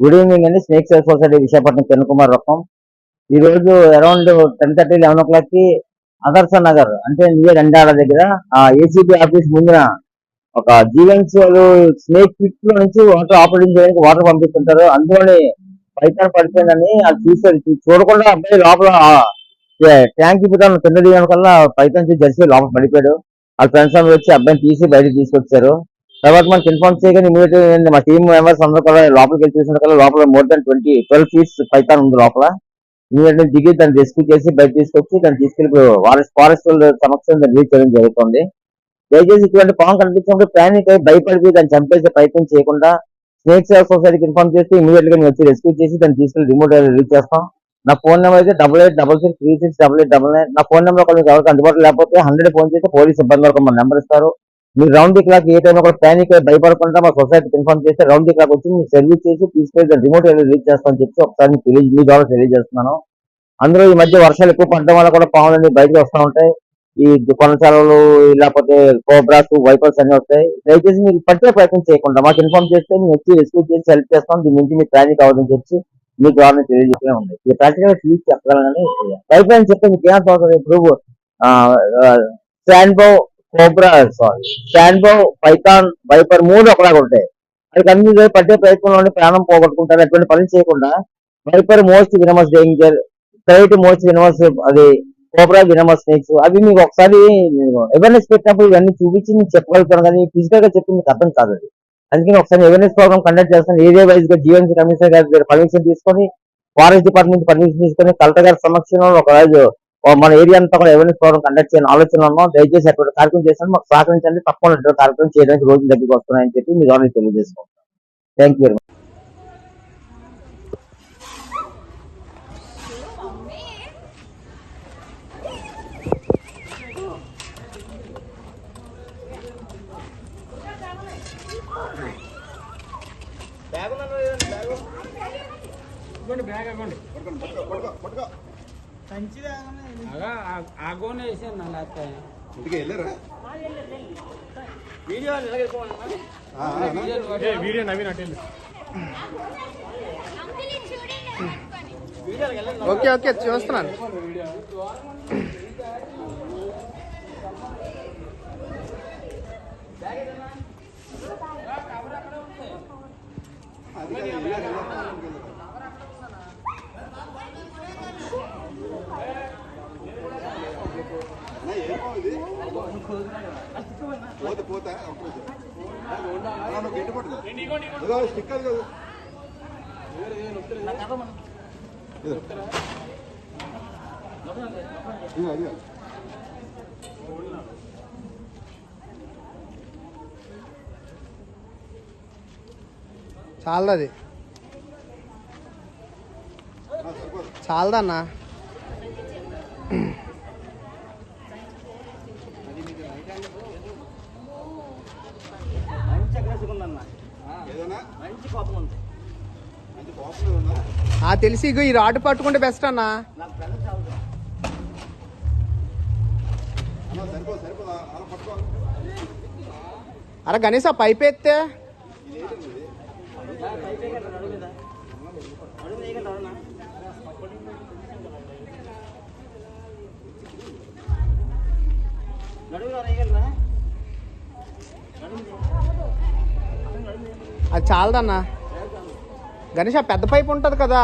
Good evening అండి. Snake save society Visakhapatnam Kiran Kumar రకం. ఈ రోజు around ten thirty eleven o క్లాక్కి అదర్శ నగర్ అంటే నియర్ ఎండాడ దగ్గర ఆ ఏసీబీ ఆఫీస్ ముందున ఒక జీవన్స్ వాళ్ళు స్నేక్ పిట్లో నుంచి వాటర్ ఆపరేటింగ్ చేయడానికి వాటర్ పంపిస్తుంటారు. అందులోని పైతాన్ పడిపోయిందని అది చూస్తారు చూడకుండా అబ్బాయి లోపల ట్యాంక్ ఇప్పుడు కింద దిగడం పైతాన్ చూసి జెర్సీ లోపల పడిపోయాడు. వాళ్ళ ఫ్రెండ్స్ అందరూ వచ్చి అబ్బాయిని తీసి బయటకు తీసుకొచ్చారు. తర్వాత మనకి ఇన్ఫార్మ్ చేయగానే ఇమీడియట్ మా టీమ్ మెంబర్స్ అందరూ కూడా లోపలికి వెళ్ళి చూసిన కల్లా లోపల more than twenty twelve feets python ఉంది లోపల. ఇమీడియట్ దిగి దాన్ని రెస్క్యూ చేసి బయట తీసుకొచ్చి దాన్ని తీసుకెళ్ళి ఫారెస్ట్ ఫారెస్ట్ సమక్షం దాన్ని రీచ్ చేయడం జరుగుతుంది. దయచేసి ఇటువంటి పాము కనిపించినప్పుడు ప్యానిక్ అయి భయపడిపోయి దాన్ని చంపేసే ప్రయత్నం చేయకుండా స్నేక్ సేవ్ సొసైటీకి ఇన్ఫార్మ్ చేస్తే ఇమీడియట్గా వచ్చి రెస్క్యూ చేసి దాన్ని తీసుకెళ్ళి రిమోట్ రీచ్ చేస్తాం. నా ఫోన్ నెంబర్ అయితే double eight double six three six double eight double nine నా ఫోన్ నెంబర్ ఒకవేళ మీకు ఎవరికి అందుబాటులో లేకపోతే హండ్రెడ్ ఫోన్ చేస్తే పోలీస్ సిబ్బంది వరకు మన నెంబర్ ఇస్తారు. మీరు రౌండ్ ది క్లాక్ ఏ టైం కూడా ప్యానిక్ భయపడకుండా మా సొసైటీకి ఇన్ఫార్మ్ చేస్తే రౌండ్ ది క్లాక్ వచ్చి మీ సర్వీస్ చేసి తీసుకెళ్ళి రిమోట్ రీచ్ చేస్తామని చెప్పి ఒకసారి తెలియ మీ ద్వారా తెలియజేస్తున్నాను. అందులో ఈ మధ్య వర్షాలు ఎక్కువ పడడం వల్ల కూడా పాములన్నీ బయటకు వస్తూ ఉంటాయి. ఈ కొనసాలలు లేకపోతే కోబ్రాస్ వైపర్స్ అన్ని వస్తాయి. దయచేసి మీరు పట్టే ప్రయత్నం చేయకుండా మాకు ఇన్ఫార్మ్ చేస్తే మేము వచ్చి రెస్క్యూ చేసి హెల్ప్ చేస్తాం. దీని నుంచి మీకు ప్యానిక్ అవ్వదని చెప్పి మీకు ద్వారా తెలియజేస్తూనే ఉంది ఇది ప్రాక్టికల్ ఫీజ్ చెప్పగలనని పైప్ లైన్ చెప్తే మీకు ఏం అవుతుంది ఇప్పుడు sand boa cobra sorry sand boa python viper మూడు ఒకలాగా ఉంటాయి. అది కన్ఫ్యూజ్ పట్టే ప్రయత్నంలోనే ప్రాణం పోగొట్టుకుంటారు. అటువంటి పనులు చేయకుండా viper most venomous danger third most venomous అది కోబ్రా వినమస్ స్నేక్స్ అవి మీకు ఒకసారి అవేర్నెస్ పెట్టినప్పుడు ఇవన్నీ చూపించి నేను చెప్పగలుగుతాను. కానీ ఫిజికల్గా చెప్పి మీకు అర్థం కాదు అది. అందుకని ఒకసారి అవేర్నెస్ ప్రోగ్రామ్ కండక్ట్ చేస్తాను. ఏరియా వైజ్గా జీవన్స్ కమిషనర్ గారి దగ్గర పర్మిషన్ తీసుకొని ఫారెస్ట్ డిపార్ట్మెంట్ పర్మిషన్ తీసుకొని కలెక్టర్ గారి సమక్షంలో ఒక రోజు మన ఏరియా అంతా కూడా అవేర్నెస్ ప్రోగ్రామ్ కండక్ట్ చేయని ఆలోచన ఉన్నాం. దయచేసి అటువంటి కార్యక్రమం చేస్తాను. మాకు సహకరించండి. తప్పకుండా అటువంటి కార్యక్రమం చేయడానికి రోజు దగ్గరికి వస్తున్నాయని చెప్పి మీ ద్వారా తెలియజేసుకుంటాం థ్యాంక్ యూ వెరీ మచ్ ఆగోనే వేసాను నా లేకపోతే ఇంటికి వెళ్ళారా Video video Naveen attend okay okay చూస్తున్నాను అది కాదు, వెళ్ళారు, వెళ్ళారు, వెళ్ళారు. అన్నా, ఏం పాము పోతే పోతా ఒక్క నిమిషం. అన్నా, నువ్వు గట్టి పట్టుకో. ఇదిగో, స్టిక్ అది కాదు. ఇదిగో. చాలది. చాలదన్నా మంచి అగ్రెసివ్ ఉందన్న ఏదైనా మంచి కోపం ఉంది మంచి కోపంలో ఉన్నా ఆ తెలిసి ఇగో ఈ రాడ్ పట్టుకుంటే బెస్ట్ అన్నా. అరే గణేష్ ఆ పైప్ ఎత్తే? నడుగు అది చాలదన్నా. గణేష్ ఆ పెద్ద పైప్ ఉంటుంది కదా.